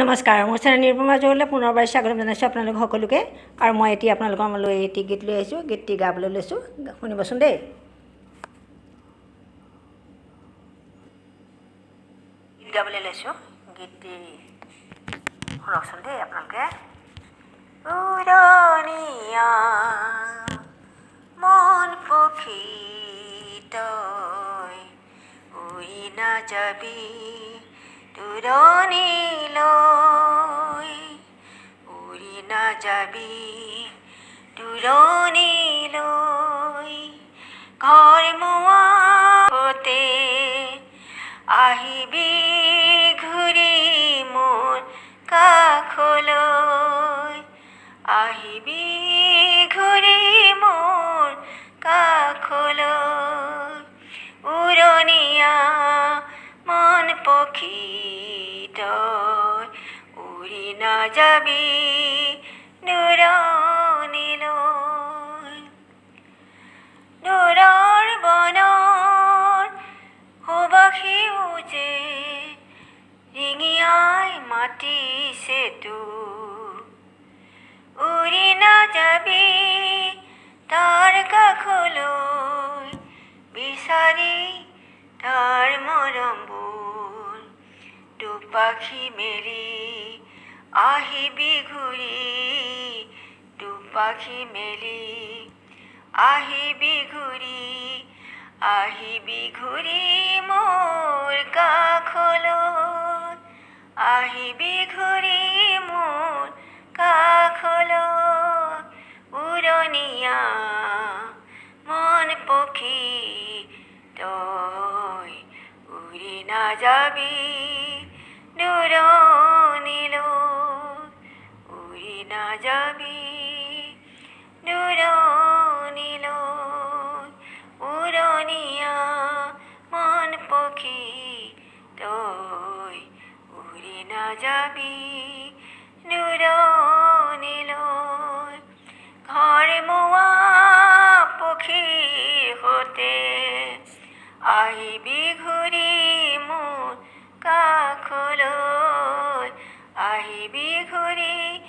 নমস্কাৰ মোৰ চেনেল নিৰুপমা জহলে পুনৰবাৰ স্বাগতম জনাইছোঁ আপোনালোক সকলোকে। আৰু মই এতিয়া আপোনালোকৰ লৈ এটি গীত লৈ আহিছোঁ, গীতটি গাবলৈ লৈছোঁ। শুনিবচোন দেই। গীত গাবলৈ লৈছোঁ, গীতটি শুনকচোন দেই আপোনালোকে। উৰণীয়া মন পখী তই উৰি নাযাবি। দূৰণিলৈ উৰি নাযাবি দূৰণিলৈ ঘৰ মোৱাতে আহিবি ঘূৰি মোৰ কাষলৈ আহিবি ঘূৰি মোৰ কাষলৈ উৰণীয়া মন তই উৰি নাযাবি দূৰণিলৈ দূৰৰ বনৰ সুবাসী যে ৰিঙিয়াই মাতিছে তোক উৰি নাযাবি তাৰ কাষলৈ বিচাৰি তাৰ মৰমবোৰ দুপাখি মেলি আহিবি ঘূৰি দুপাখি মেলি। আহিবি ঘূৰি আহিবি ঘূৰি মোৰ কাষলৈ আহিবি ঘূৰি মোৰ কাষলৈ উৰণীয়া মন পখী তই উৰি নাযাবি দূৰণিলৈ না যাবি? নীল উড়নিয়া মন পক্ষি তই, উড়ি না যাবি? নীল ঘর মোয়া পক্ষি হতে আহিবি ঘুরি মোৰ কাষলৈ আহিবি ঘুরি